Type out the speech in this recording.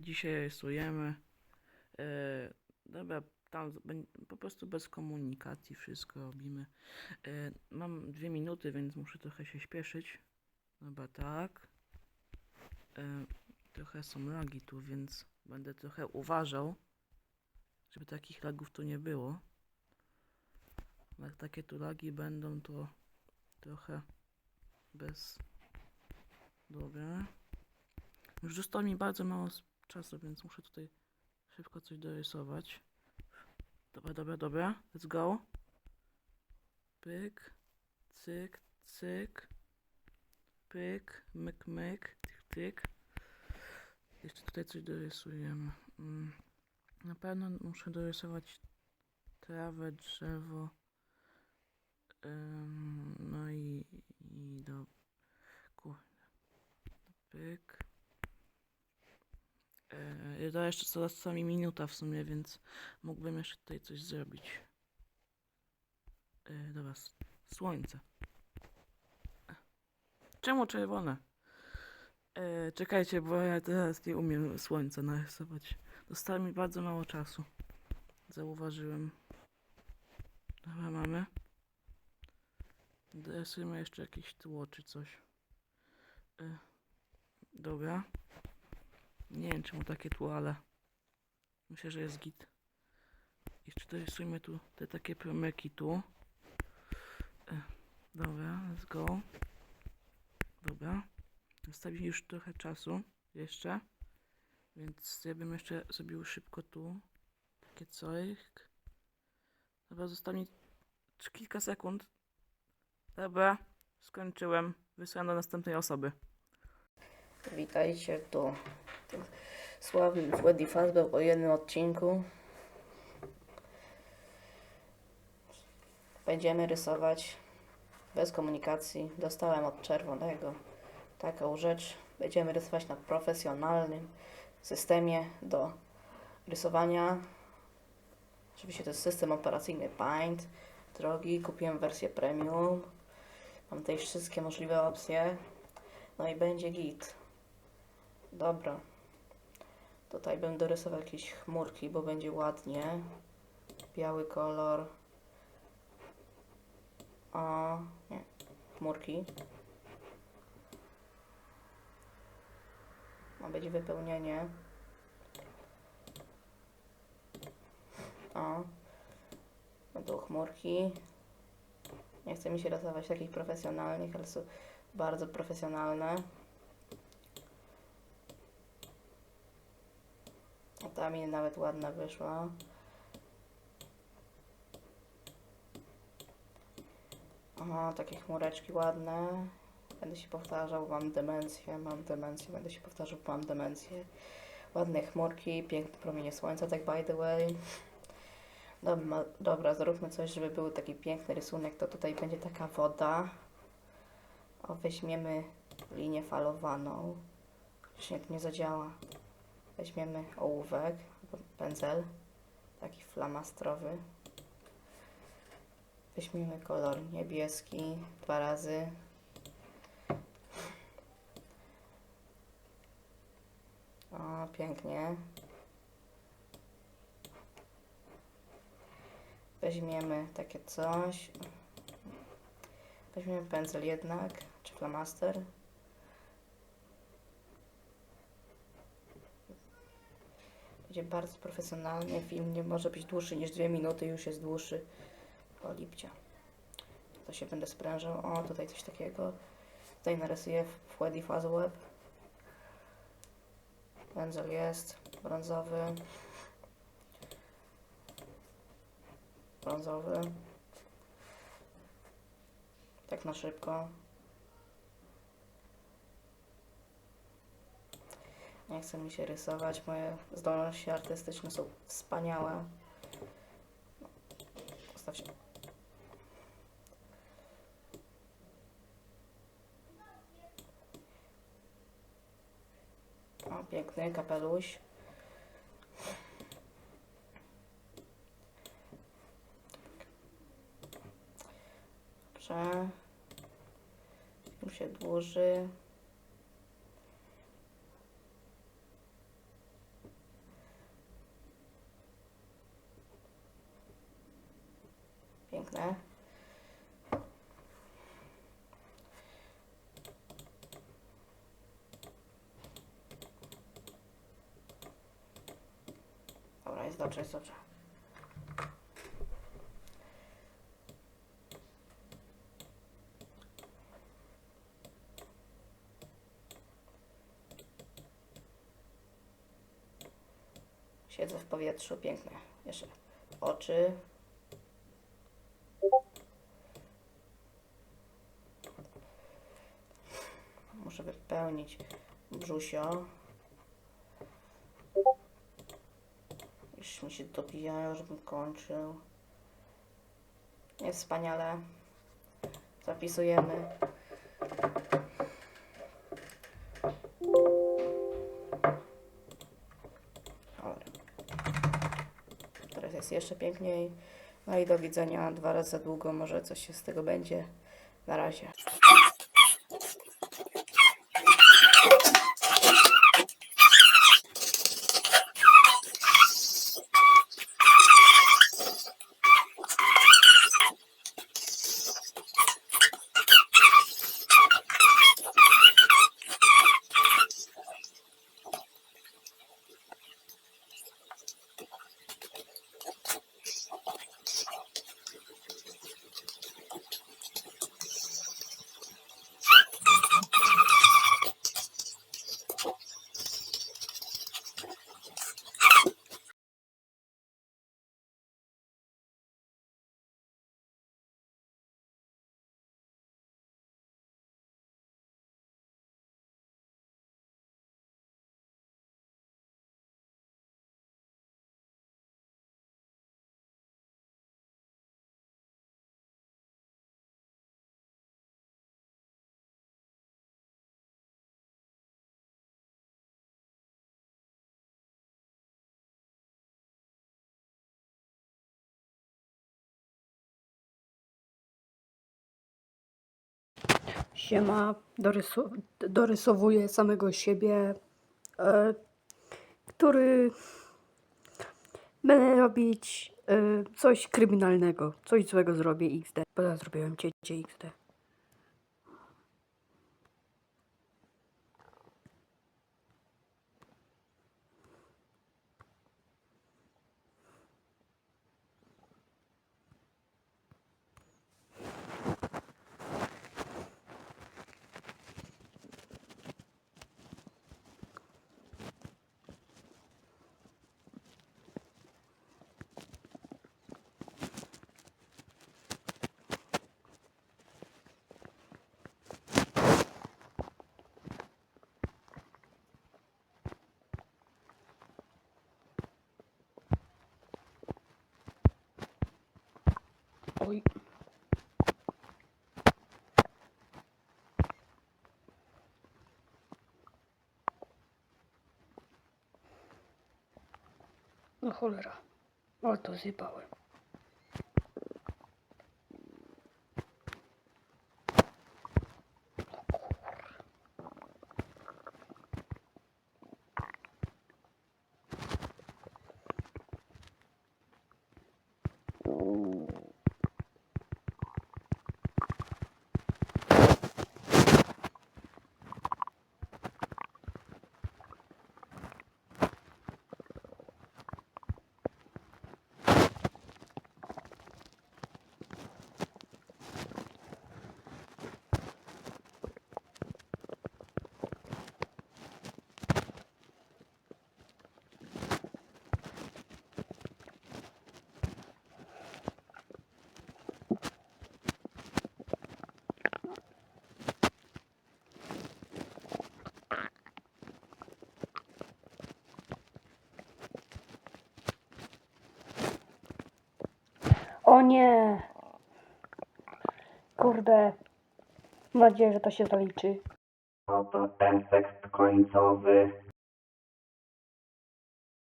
dzisiaj rysujemy. E, dobra, tam po prostu bez komunikacji wszystko robimy. E, mam dwie minuty, więc muszę trochę się śpieszyć. Dobra, tak. E, trochę są lagi tu, więc będę trochę uważał, żeby takich lagów tu nie było. Jak takie tu lagi będą, to trochę bez... Dobra. Już zostało mi bardzo mało czasu, więc muszę tutaj szybko coś dorysować. Dobra, dobra, dobra. Let's go. Pyk, cyk, cyk. Pyk, myk, myk, tyk, tyk. Jeszcze tutaj coś dorysujemy. Mm. Na pewno muszę dorysować trawę, drzewo. No i, i do... Kurde. Pyk. To jeszcze co została mi minuta w sumie, więc mógłbym jeszcze tutaj coś zrobić. Eee, dobra, s- słońce. Czemu czerwone? Eee, czekajcie, bo ja teraz nie umiem słońca narysować. Zostało mi bardzo mało czasu. Zauważyłem. Dobra, mamy. Dorysujmy jeszcze jakieś tło czy coś. Eee, dobra. Nie wiem czemu takie tło, ale myślę, że jest git. Jeszcze dorysujmy tu te takie promyki tu. E, Dobra, let's go. Dobra. Zostawi już trochę czasu jeszcze. Więc ja bym jeszcze zrobił szybko tu. Takie coś. Dobra, tr- kilka sekund. Dobra, skończyłem. Wysyłam do następnej osoby. Witajcie tu. Sławnym Freddy Fazbear o jednym odcinku. Będziemy rysować bez komunikacji. Dostałem od czerwonego taką rzecz. Będziemy rysować na profesjonalnym systemie do rysowania. Oczywiście to jest system operacyjny Paint. Drogi, kupiłem wersję premium. Mam tutaj wszystkie możliwe opcje. No i będzie git. Dobra. Tutaj bym dorysował jakieś chmurki, bo będzie ładnie. Biały kolor. O, nie. Chmurki. Ma być wypełnienie. O. Będą chmurki. Nie chcę mi się rysować takich profesjonalnych, ale są bardzo profesjonalne. Mi nawet ładna wyszła. O, takie chmureczki ładne. Będę się powtarzał, mam demencję, mam demencję, będę się powtarzał, mam demencję. Ładne chmurki, piękne promienie słońca, tak by the way. Dobra, dobra, zróbmy coś, żeby był taki piękny rysunek, to tutaj będzie taka woda. O, weźmiemy linię falowaną. Już nie, to nie zadziała. Weźmiemy ołówek, pędzel, taki flamastrowy. Weźmiemy kolor niebieski dwa razy. O, pięknie. Weźmiemy takie coś. Weźmiemy pędzel jednak, czy flamaster. Będzie bardzo profesjonalny. Film nie może być dłuższy niż dwie minuty, już jest dłuższy. O lipcia. To się będę sprężał. O, tutaj coś takiego. Tutaj narysuję Freddy Fazweb. Pędzel jest. Brązowy. Brązowy. Tak na szybko. Nie chce mi się rysować. Moje zdolności artystyczne są wspaniałe. Ustaw się. O, piękny kapeluś. Dobrze. Film się dłuży. piękne. Dobra, jest dobrze, jest dobrze. Siedzę w powietrzu, piękne. Jeszcze oczy. Muszę wypełnić brzusio. Już mi się dobijają, żebym kończył. Jest wspaniale. Zapisujemy. Dobra. Teraz jest jeszcze piękniej. No i do widzenia dwa razy za długo, może coś się z tego będzie. Na razie. Siema, dorysu, dorysowuję samego siebie, e, który będę robić e, coś kryminalnego, coś złego zrobię XD. Bo ja zrobiłem ciecie XD. Oj. No cholera. O, to zjebałem. O nie! Kurde. Mam nadzieję, że to się zaliczy. Oto ten tekst końcowy.